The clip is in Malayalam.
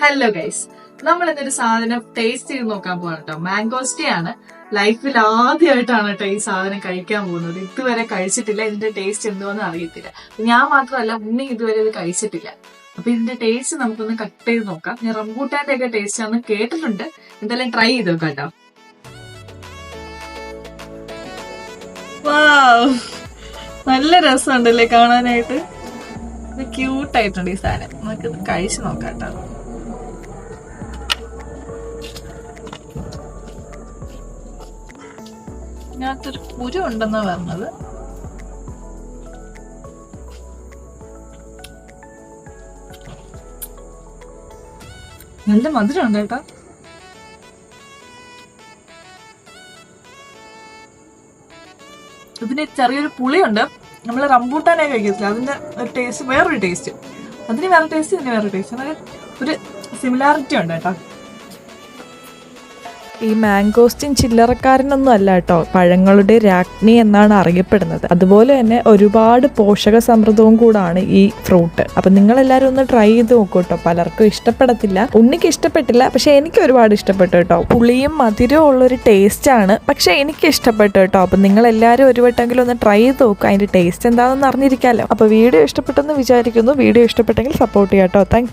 ഹലോ ഗൈസ് നമ്മൾ ഇന്നൊരു സാധനം ടേസ്റ്റ് ചെയ്ത് നോക്കാൻ പോവാണ് കേട്ടോ മാംഗോസ്റ്റേ ആണ്. ലൈഫിൽ ആദ്യമായിട്ടാണ് കേട്ടോ ഈ സാധനം കഴിക്കാൻ പോകുന്നത്. ഇതുവരെ കഴിച്ചിട്ടില്ല. ഇതിന്റെ ടേസ്റ്റ് എന്തുവെന്ന് അറിയത്തില്ല. ഞാൻ മാത്രമല്ല ഉണ്ണി ഇതുവരെ ഇത് കഴിച്ചിട്ടില്ല. അപ്പൊ ഇതിന്റെ ടേസ്റ്റ് നമുക്കൊന്ന് കട്ട് ചെയ്ത് നോക്കാം. ഞാൻ റംബൂട്ടാന്റെ ഒക്കെ ടേസ്റ്റ് ആണെന്ന് കേട്ടിട്ടുണ്ട്. എന്തായാലും ട്രൈ ചെയ്ത് നോക്കാം കേട്ടോ. നല്ല രസമുണ്ടല്ലേ കാണാനായിട്ട്. ക്യൂട്ടായിട്ടുണ്ട് ഈ സാധനം. നമുക്ക് കഴിച്ചു നോക്കാം കേട്ടോ ഇതിനകത്തൊരു കുരു ഉണ്ടെന്ന് പറഞ്ഞത്. നല്ല മധുരമുണ്ട് കേട്ടോ. ഇതിന് ചെറിയൊരു പുളിയുണ്ട്. നമ്മൾ റംബൂട്ടാനായി കഴിക്കത്തില്ല. അതിന്റെ ടേസ്റ്റ് വേറൊരു ടേസ്റ്റ് അതിന് വേറെ ടേസ്റ്റ് ഇതിന് വേറെ ടേസ്റ്റ് അങ്ങനെ ഒരു സിമിലാരിറ്റി ഉണ്ട് കേട്ടോ. ഈ മാംഗോസ്റ്റിൻ ചില്ലറക്കാരനൊന്നും അല്ല കേട്ടോ. പഴങ്ങളുടെ രാജ്ഞി എന്നാണ് അറിയപ്പെടുന്നത്. അതുപോലെ തന്നെ ഒരുപാട് പോഷക സമൃദ്ധവും കൂടാണ് ഈ ഫ്രൂട്ട് അപ്പൊ നിങ്ങൾ എല്ലാവരും ഒന്ന് ട്രൈ ചെയ്ത് നോക്കൂ കേട്ടോ. പലർക്കും ഇഷ്ടപ്പെടത്തില്ല. ഉണ്ണിക്ക് ഇഷ്ടപ്പെട്ടില്ല. പക്ഷെ എനിക്ക് ഒരുപാട് ഇഷ്ടപ്പെട്ടു കേട്ടോ. പുളിയും മധുരവും ഉള്ളൊരു ആണ്. പക്ഷെ എനിക്ക് ഇഷ്ടപ്പെട്ടു കേട്ടോ. അപ്പൊ നിങ്ങൾ എല്ലാവരും ഒരു വട്ടെങ്കിലും ഒന്ന് ട്രൈ ചെയ്ത് നോക്കുക അതിന്റെ ടേസ്റ്റ് എന്താണെന്ന് അറിഞ്ഞിരിക്കാമല്ലോ അപ്പൊ വീഡിയോ ഇഷ്ടപ്പെട്ടെന്ന് വിചാരിക്കുന്നു. വീഡിയോ ഇഷ്ടപ്പെട്ടെങ്കിൽ സപ്പോർട്ട് ചെയ്യാം കേട്ടോ. താങ്ക്